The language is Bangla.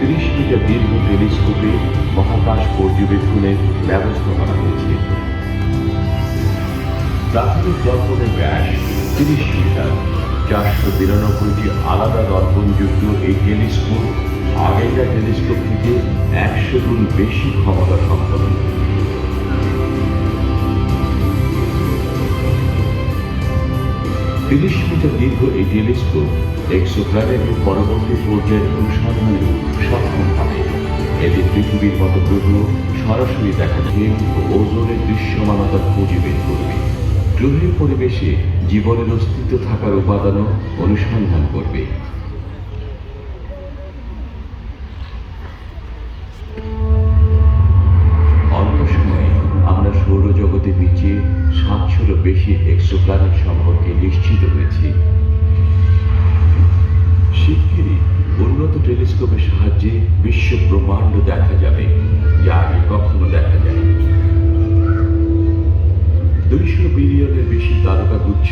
তিরিশ মিটার দীর্ঘ টেলিস্কোপে মহাকাশ পর্যবেক্ষণের ব্যবস্থা করা হয়েছে। প্রাথমিক দর্পণের ব্যাস তিরিশ মিটার চারশো বিরানব্বইটি আলাদা দর্পণযুক্ত এই টেলিস্কোপ আগেকার টেলিস্কোপ থেকে একশো গুণ বেশি ক্ষমতা সম্পন্ন। তিরিশ মিটার দীর্ঘ এই টেলিস্কোপ এক্সোপ্ল্যানেটের পরবর্তী পর্যায়ের অনুসন্ধানে সক্ষম হবে। এতে পৃথিবীর মতো গ্রহ সরাসরি দেখা যায়। ও ওজনের দৃশ্যমানতার খুঁজে বের করবে। গ্রহের পরিবেশে জীবনের অস্তিত্ব থাকার উপাদানও অনুসন্ধান করবে। অল্প সময়ে আমরা সৌরজগতের নিচে সাতশোরও বেশি এক্সোপ্ল্যানেট সাহায্যে বিশ্ব ব্রহ্মাণ্ড দেখা যাবে যা আগে কখনো দেখা যায় দুইশো বিলিয়নের বেশি তারকাগুচ্ছ